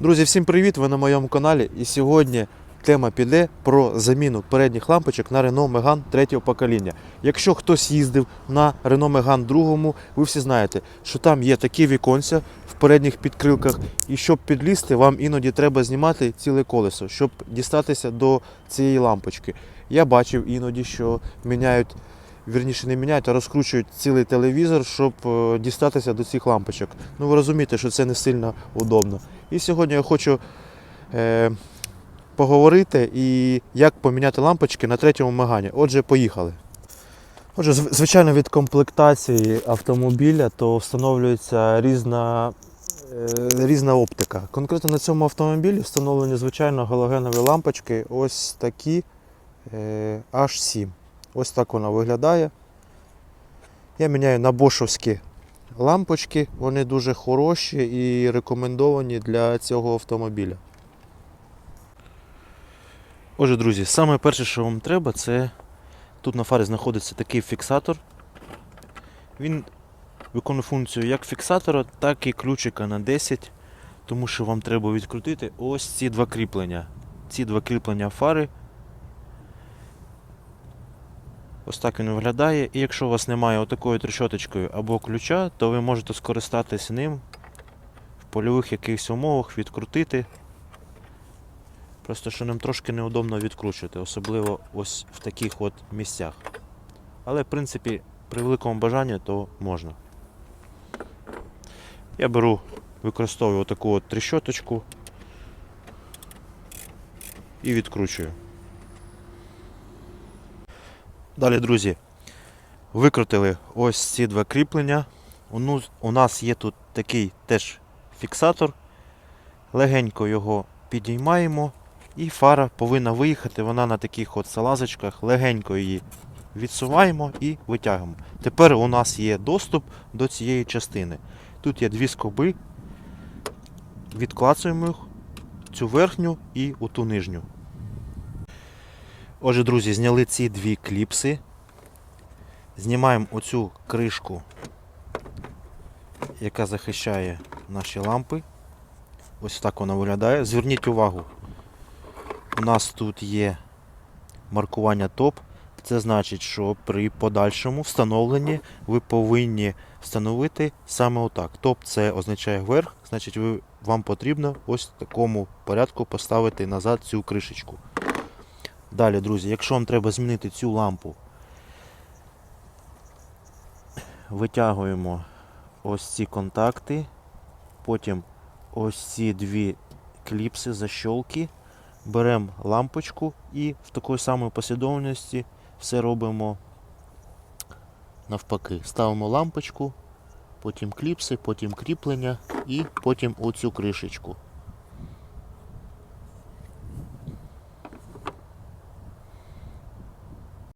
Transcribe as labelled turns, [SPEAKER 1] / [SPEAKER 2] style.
[SPEAKER 1] Друзі, всім привіт! Ви на моєму каналі. І сьогодні тема піде про заміну передніх лампочок на Renault Megane третього покоління. Якщо хтось їздив на Renault Megane другому, ви всі знаєте, що там є такі віконця в передніх підкрилках, і щоб підлізти, вам іноді треба знімати ціле колесо, щоб дістатися до цієї лампочки. Я бачив іноді, що міняють. Вірніше не міняють, а розкручують цілий телевізор, щоб е, дістатися до цих лампочок. Ну ви розумієте, що це не сильно удобно. І сьогодні я хочу е, поговорити і як поміняти лампочки на третьому Мегані. Отже, поїхали. Отже, звичайно, від комплектації автомобіля то встановлюється різна, е, різна оптика. Конкретно на цьому автомобілі встановлені звичайно галогенові лампочки, ось такі е, H7. Ось так вона виглядає. Я міняю на бошовські лампочки, вони дуже хороші і рекомендовані для цього автомобіля. Отже, друзі, саме перше, що вам треба, це тут на фарі знаходиться такий фіксатор. Він виконує функцію як фіксатора, так і ключика на 10, тому що вам треба відкрутити ось ці два кріплення. Ці два кріплення фари. Ось так він виглядає. І якщо у вас немає отакою трещоточкою або ключа, то ви можете скористатися ним в польових якихось умовах, відкрутити. Просто що ним трошки неудобно відкручувати, особливо ось в таких от місцях. Але в принципі при великому бажанні то можна. Я беру, використовую таку от трещоточку і відкручую. Далі, друзі, викрутили ось ці два кріплення. У ну- нас є тут такий теж фіксатор. Легенько його підіймаємо і фара повинна виїхати. Вона на таких от салазочках. Легенько її відсуваємо і витягуємо. Тепер у нас є доступ до цієї частини. Тут є дві скоби. Відклацуємо їх, цю верхню і у ту нижню. Отже, друзі, зняли ці дві кліпси. Знімаємо оцю кришку, яка захищає наші лампи. Ось так вона виглядає. Зверніть увагу, у нас тут є маркування топ. Це значить, що при подальшому встановленні ви повинні встановити саме отак. Топ це означає вверх, значить ви, вам потрібно ось в такому порядку поставити назад цю кришечку. Далі, друзі, якщо вам треба змінити цю лампу, витягуємо ось ці контакти, потім ось ці дві кліпси, защолки, беремо лампочку і в такої самої послідовності все робимо навпаки. Ставимо лампочку, потім кліпси, потім кріплення і потім оцю кришечку.